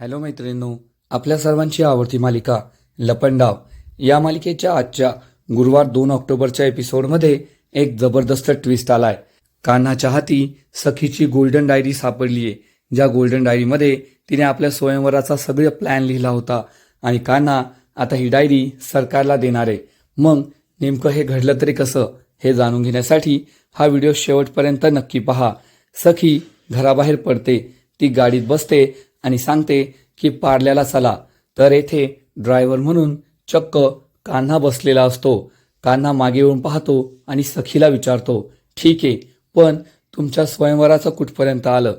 Hello मैत्रिणींनो आपल्या सर्वांची आवडती मालिका लपंडाव. या मालिकेच्या आजच्या गुरुवार दोन ऑक्टोबरच्या एपिसोडमध्ये एक जबरदस्त ट्विस्ट आलाय. कान्हाच्या हाती सखीची गोल्डन डायरी सापडली आहे ज्या गोल्डन डायरीमध्ये तिने आपल्या स्वयंवराचा सगळं प्लॅन लिहिला होता आणि कान्हा आता ही डायरी सरकारला देणार. आहे मग नेमकं हे घडलं तरी कसं हे जाणून घेण्यासाठी हा व्हिडिओ शेवटपर्यंत नक्की पहा. सखी घराबाहेर पडते ती गाडीत बसते आणि सांगते की पार्ल्याला चला तर येथे ड्रायव्हर म्हणून चक्क कान्हा बसलेला असतो. कान्हा मागे येऊन पाहतो आणि सखीला विचारतो ठीक आहे पण तुमच्या स्वयंवराचं कुठपर्यंत आलं?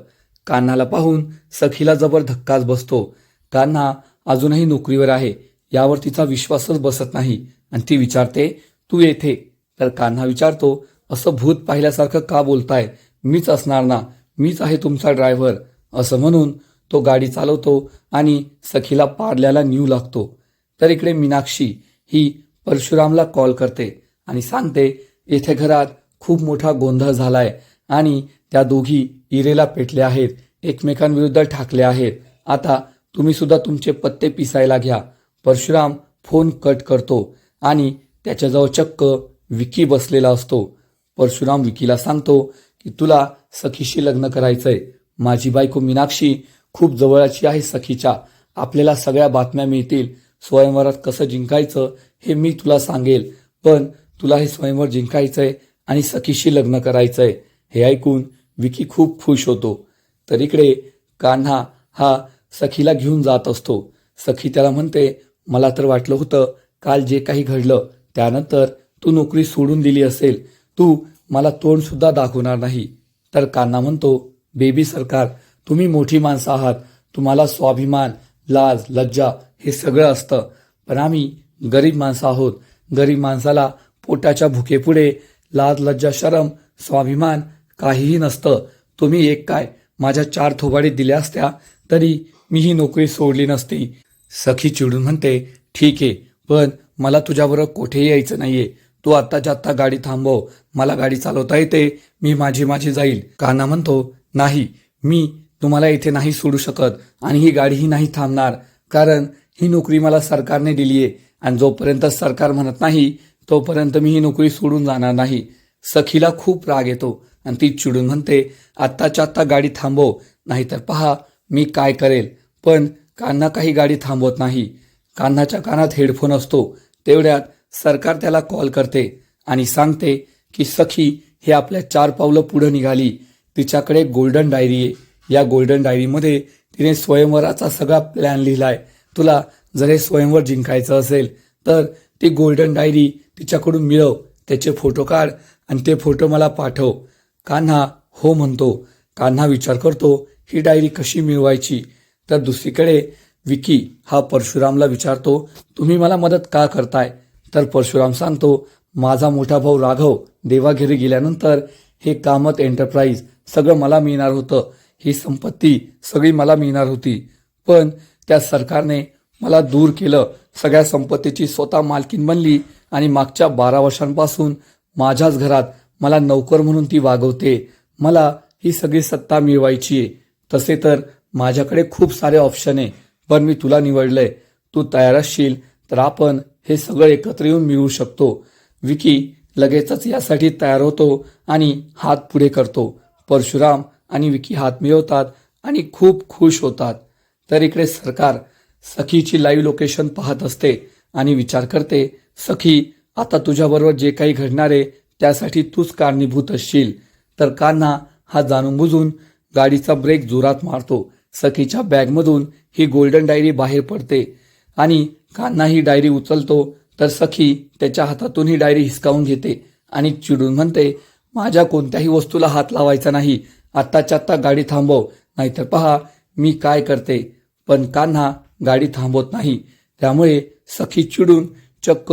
कान्हाला पाहून सखीला जबर धक्काच बसतो. कान्हा अजूनही नोकरीवर आहे यावर तिचा विश्वासच बसत नाही. आणि ती विचारते तू येथे? तर कान्हा विचारतो असं भूत पाहिल्यासारखं का बोलताय? मीच असणार ना मीच आहे तुमचा ड्रायव्हर असं म्हणून तो गाडी चालवतो आणि सखीला पाडल्याला न्यू लागतो. तर इकडे मीनाक्षी ही परशुरामला कॉल करते आणि सांगते येथे घरात खूप मोठा गोंधळ झालाय आणि त्या दोघी इरेला पेटल्या आहेत एकमेकांविरुद्ध ठाकल्या आहेत. आता तुम्ही सुद्धा तुमचे पत्ते पिसायला घ्या. परशुराम फोन कट करतो आणि त्याच्याजवळ चक्क विकी बसलेला असतो. परशुराम विकीला सांगतो की तुला सखीशी लग्न करायचंय. माझी बायको मीनाक्षी खूप जवळची आहे सखीच्या. आपल्याला सगळ्या बातम्या मिळतील. स्वयंवरात कसं जिंकायचं हे मी तुला सांगेल. पण तुला हे स्वयंवर जिंकायचंय आणि सखीशी लग्न करायचंय. हे ऐकून विकी खूप खुश होतो. तर इकडे कान्हा हा सखीला घेऊन जात असतो. सखी त्याला म्हणते मला तर वाटलं होतं काल जे काही घडलं त्यानंतर तू नोकरी सोडून दिली असेल. तू मला तोंडसुद्धा दाखवणार नाही. तर कान्हा म्हणतो बेबी सरकार तुम्ही मोठी माणसं आहात. तुम्हाला स्वाभिमान लाज लज्जा हे सगळं असतं. पण आम्ही गरीब माणसं आहोत. गरीब माणसाला पोटाच्या भुकेपुढे लाज लज्जा शरम स्वाभिमान काहीही नसतं. तुम्ही एक काय माझ्या चार थोबाडी दिल्या असत्या तरी मी ही नोकरी सोडली नसती. सखी चिडून म्हणते ठीक आहे पण मला तुझ्याबरोबर कुठेही यायचं नाहीये. तू आत्ताच्या आत्ता गाडी थांबव. मला गाडी चालवता येते. मी माझी माझी जाईल. काना म्हणतो नाही मी तुम्हाला इथे नाही सोडू शकत आणि ही गाडीही नाही थांबणार. कारण ही नोकरी मला सरकारने दिली आहे आणि जोपर्यंत सरकार म्हणत नाही तोपर्यंत मी ही नोकरी सोडून जाणार नाही. सखीला खूप राग येतो आणि ती चिडून म्हणते आत्ताच्या आत्ता गाडी थांबव नाहीतर पहा मी काय करेल. पण कान्हा काही गाडी थांबवत नाही. कान्हाच्या कानात हेडफोन असतो. तेवढ्यात सरकार त्याला कॉल करते आणि सांगते की सखी हे आपल्या चार पावलं पुढं निघाली. तिच्याकडे गोल्डन डायरी आहे. या गोल्डन डायरीमध्ये तिने स्वयंवराचा सगळा प्लॅन लिहिलाय. तुला जर हे स्वयंवर जिंकायचं असेल तर ती गोल्डन डायरी तिच्याकडून मिळव. त्याचे फोटो काढ आणि ते फोटो मला पाठव. कान्हा हो म्हणतो. कान्हा विचार करतो ही डायरी कशी मिळवायची? तर दुसरीकडे विकी हा परशुरामला विचारतो तुम्ही मला मदत का करताय? तर परशुराम सांगतो माझा मोठा भाऊ राघव देवाघेरी गेल्यानंतर हे कामत एंटरप्राइज सगळं मला मिळणार होतं. ही संपत्ती सगळी मला मिळणार होती. पण त्या सरकारने मला दूर केलं. सगळ्या संपत्तीची स्वतः मालकीन बनली आणि मागच्या बारा वर्षांपासून माझ्याच घरात मला नोकर म्हणून ती वागवते. मला ही सगळी सत्ता मिळवायची आहे. तसे तर माझ्याकडे खूप सारे ऑप्शन आहे. पण मी तुला निवडलंय. तू तयार असशील तर आपण हे सगळं एकत्र येऊन मिळवू शकतो. विकी लगेचच यासाठी तयार होतो आणि हात पुढे करतो. परशुराम आणि विकी हात मिळवतात आणि खूप खुश होतात. तर इकडे सरकार सखीची लाईव्ह लोकेशन पाहत असते आणि विचार करते सखी आता तुझ्याबरोबर जे काही घडणार आहे त्यासाठी तूच कारणीभूत असशील तर कान्हा हा जाणून बुजून गाडीचा ब्रेक जोरात मारतो. सखीच्या बॅगमधून ही गोल्डन डायरी बाहेर पडते आणि कान्हा ही डायरी उचलतो. तर सखी त्याच्या हातातून ही डायरी हिसकावून घेते आणि चिडून म्हणते माझ्या कोणत्याही वस्तूला हात लावायचा नाही. आत्ताच्या आत्ता गाडी थांबव नाहीतर पहा मी काय करते. पण कान्हा गाडी थांबवत नाही. त्यामुळे सखी चिडून चक्क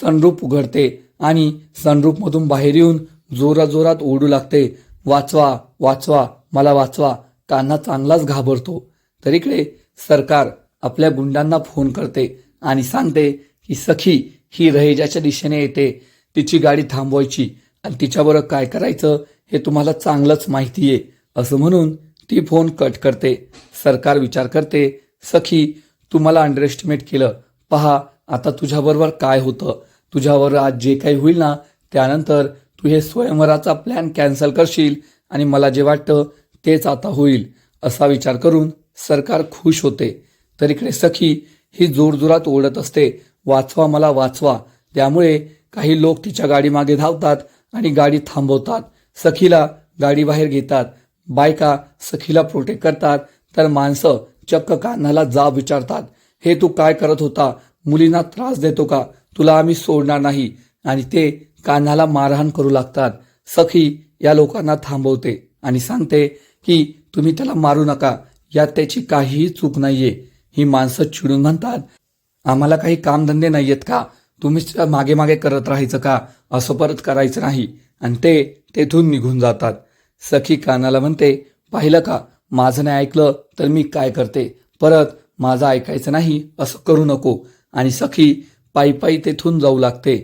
सनरूप उघडते आणि सनरूपमधून बाहेर येऊन जोराजोरात ओढू लागते. वाचवा वाचवा मला वाचवा. कान्हा चांगलाच घाबरतो. तर इकडे सरकार आपल्या गुंडांना फोन करते आणि सांगते की सखी ही रहेजाच्या दिशेने येते. तिची गाडी थांबवायची. आणि तिच्याबरोबर काय करायचं? हे तुम्हाला चांगलंच माहिती आहे असं म्हणून ती फोन कट करते. सरकार विचार करते सखी तुम्हाला अंडरएस्टिमेट केलं. पहा आता तुझ्याबरोबर काय होतं? तुझ्यावर आज जे काही होईल ना त्यानंतर तू हे स्वयंवराचा प्लॅन कॅन्सल करशील आणि मला जे वाटतं तेच आता होईल. असा विचार करून सरकार खुश होते. तर इकडे सखी ही जोरजोरात ओढत असते वाचवा मला वाचवा. त्यामुळे काही लोक तिच्या गाडीमागे धावतात आणि गाडी थांबवतात. सखीला गाडीबाहेर घेतात. बायका सखीला प्रोटेक्ट करतात. तर माणसं चक्क कान्हाला जाब विचारतात. हे तू काय करत होता? मुलींना त्रास देतो का? तुला आम्ही सोडणार नाही. आणि ते कान्हाला मारहाण करू लागतात. सखी या लोकांना थांबवते आणि सांगते की तुम्ही त्याला मारू नका. यात त्याची काहीही चूक नाहीये. ही माणसं चिडून म्हणतात आम्हाला काही कामधंदे नाहीयेत का? तुम्हीच मागे मागे करत राहायचं का? असं परत करायचं नाही. आणि ते तेथून निघून जातात. सखी कानाला म्हणते पाहिलं का? माझं नाही ऐकलं तर मी काय करते? परत माझं ऐकायचं नाही असं करू नको. आणि सखी पायी पायी तेथून जाऊ लागते.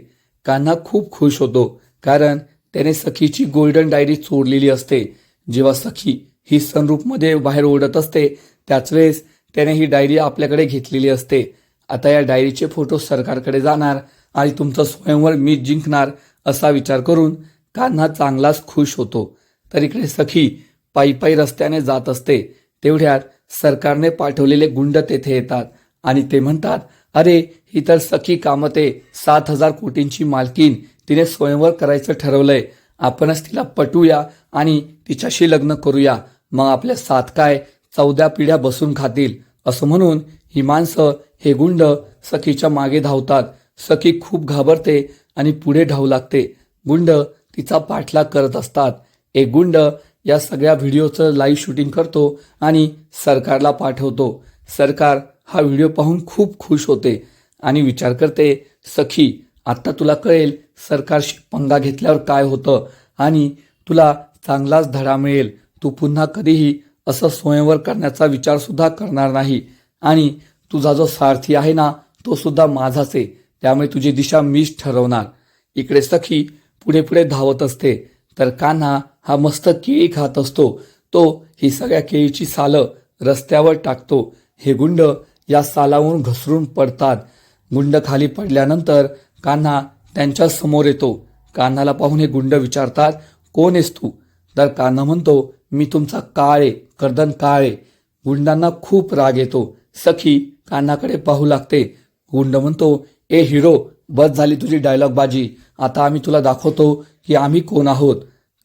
कान्हा खूप खुश होतो कारण त्याने सखीची गोल्डन डायरी चोरलेली असते. जेव्हा सखी ही सनरूपमध्ये बाहेर ओढत असते त्याच वेळेस त्याने ही डायरी आपल्याकडे घेतलेली असते. आता या डायरीचे फोटो सरकारकडे जाणार आणि तुमचं स्वयंवर मी जिंकणार असा विचार करून कान्हा चांगलाच खुश होतो. तर इकडे सखी पायी पायी रस्त्याने जात असते. तेवढ्यात सरकारने पाठवलेले गुंड तेथे येतात आणि ते म्हणतात अरे ही तर सखी कामते. सात हजार कोटींची मालकीन तिने स्वयंवर करायचं ठरवलंय. आपणच तिला पटूया आणि तिच्याशी लग्न करूया. मग आपल्या सात काय चौदा पिढ्या बसून खातील. असं म्हणून ही माणसं हे गुंड सखीच्या मागे धावतात. सखी खूप घाबरते आणि पुढे धावू लागते. गुंड तिचा पाठलाग करत असतात. एक गुंड या सगळ्या व्हिडिओचं लाईव्ह शूटिंग करतो आणि सरकारला पाठवतो. सरकार हा व्हिडिओ पाहून खूप खुश होते आणि विचार करते सखी आत्ता तुला कळेल सरकारशी पंगा घेतल्यावर काय होतं आणि तुला चांगलाच धडा मिळेल. तू पुन्हा कधीही असं स्वयंवर करण्याचा विचारसुद्धा करणार नाही. आणि तुझा जो सारथी आहे ना तो सुद्धा माझाच आहे. त्यामुळे तुझी दिशा मीच ठरवणार. इकडे सखी पुढे पुढे धावत असते. तर कान्हा हा मस्त केळी खात असतो. तो ही सगळ्या केळीची सालं रस्त्यावर टाकतो. हे गुंड या सालावरून घसरून पडतात. गुंड खाली पडल्यानंतर कान्हा त्यांच्यासमोर येतो. कान्हाला पाहून हे गुंड विचारतात कोण आहेस तू? तर कान्हा म्हणतो मी तुमचा काळे कर्दन काळे. गुंडांना खूप राग येतो. सखी कानाकडे पाहू लागते. गुंड म्हणतो ए हिरो बस झाली तुझी डायलॉग बाजी आता आम्ही तुला दाखवतो की आम्ही कोण आहोत.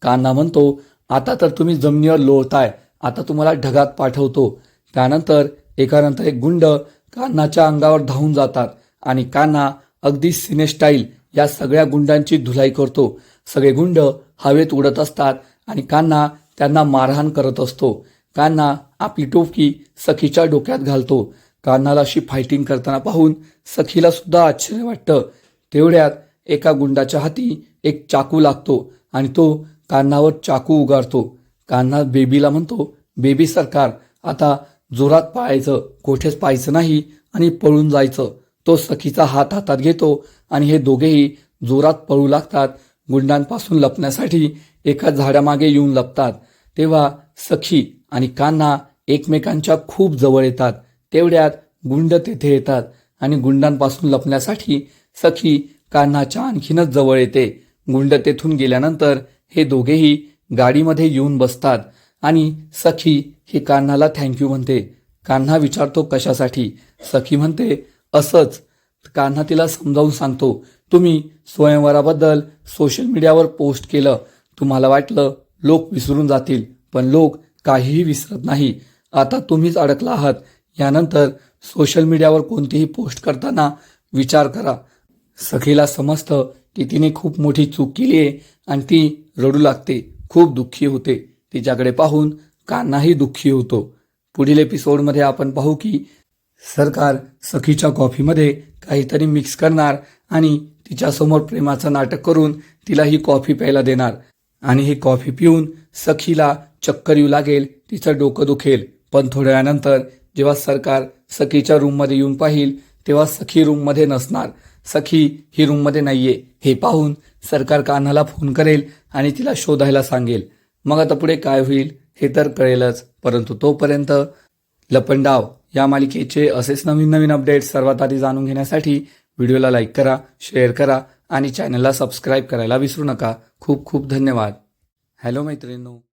कान्हा म्हणतो आता तर तुम्ही जमिनीवर लोळताय. आता तुम्हाला ढगात पाठवतो. त्यानंतर एकानंतर एक गुंड कान्हाच्या अंगावर धावून जातात आणि कान्हा अगदी सिनेस्टाईल या सगळ्या गुंडांची धुलाई करतो. सगळे गुंड हवेत उडत असतात आणि कान्हा त्यांना मारहाण करत असतो. कान्हा आपली टोपकी सखीच्या डोक्यात घालतो. कान्हाला अशी फायटिंग करताना पाहून सखीला सुद्धा आश्चर्य वाटतं. तेवढ्यात एका गुंडाच्या हाती एक चाकू लागतो आणि तो कान्हावर चाकू उगारतो. कान्हा बेबीला म्हणतो बेबी सरकार आता जोरात पाळायचं कोठेच पाहायचं नाही आणि पळून जायचं. तो सखीचा हात हातात घेतो आणि हे दोघेही जोरात पळू लागतात. गुंडांपासून लपण्यासाठी एका झाडामागे येऊन लपतात. तेव्हा सखी आणि कान्हा एकमेकांच्या खूप जवळ येतात. तेवढ्यात गुंड तेथे येतात आणि गुंडांपासून लपण्यासाठी सखी कान्हाच्या आणखीनच जवळ येते. गुंड तेथून गेल्यानंतर हे दोघेही गाडीमध्ये येऊन बसतात आणि सखी हे कान्हाला थँक्यू म्हणते. कान्हा विचारतो कशासाठी? सखी म्हणते असंच. कान्हा तिला समजावून सांगतो तुम्ही स्वयंवराबद्दल सोशल मीडियावर पोस्ट केलं. तुम्हाला वाटलं लोक विसरून जातील पण लोक काहीही विसरत नाही. आता तुम्हीच अडकला आहात. यानंतर सोशल मीडियावर कोणतीही पोस्ट करताना विचार करा. सखीला समजतं की तिने खूप मोठी चूक केली आहे आणि ती रडू लागते. खूप दुःखी होते. तिच्याकडे पाहून कान्हाही दुःखी होतो. पुढील एपिसोडमध्ये आपण पाहू की सरकार सखीच्या कॉफीमध्ये काहीतरी मिक्स करणार आणि तिच्यासमोर प्रेमाचं नाटक करून तिला ही कॉफी प्यायला देणार. आणि ही कॉफी पिऊन सखीला चक्कर येऊ लागेल तिचं डोकं दुखेल. पण थोड्या वेळानंतर जेव्हा सरकार सखीच्या रूममध्ये येऊन पाहिल तेव्हा सखी रूममध्ये नसणार. सखी ही रूममध्ये नाहीये. हे पाहून सरकार कान्हाला फोन करेल आणि तिला शोधायला सांगेल. मग आता पुढे काय होईल हे तर कळेलच. परंतु तोपर्यंत लपंडाव या मालिकेचे असेच नवीन नवीन अपडेट्स सर्वात आधी जाणून घेण्यासाठी व्हिडिओला लाईक करा शेअर करा आणि चॅनलला सबस्क्राईब करायला विसरू नका. खूप खूप धन्यवाद. हॅलो मैत्रिणींनो.